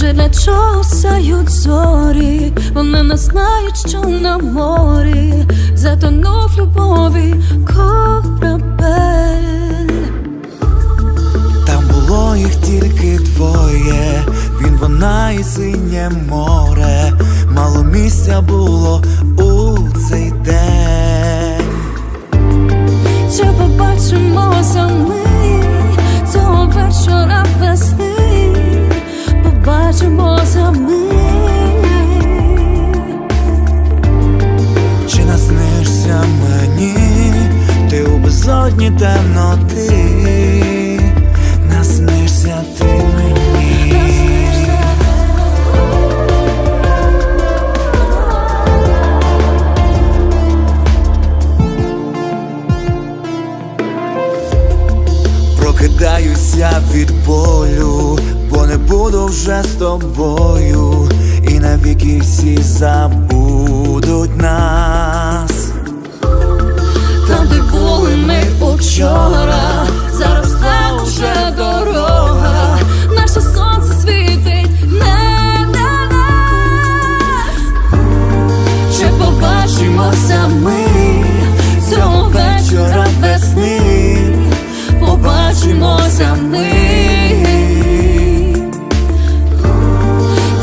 Знає, для чого сяють зорі, вони не знають, що на морі затонув любові корабель. Там було їх тільки двоє, він, вона і синє море. Мало місця було у цей день. Безодні темноти, наснишся ти мені. Прокидаюся від болю, бо не буду вже з тобою, і навіки всі забудуть нас. Там, де були ми учора, зараз там уже дорога. Наше сонце світить не на нас. Чи побачимося ми цього вечора весни? Побачимося ми.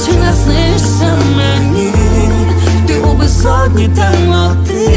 Чи наснишся мені? Ти у безодні темноти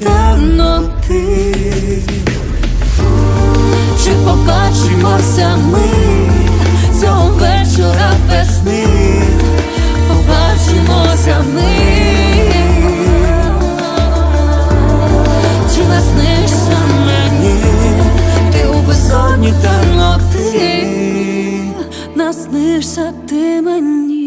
темноти, чи побачимося ми цього вечора весни, побачимося ми, чи наснишся мені, ти у безодні темноти, наснишся ти мені.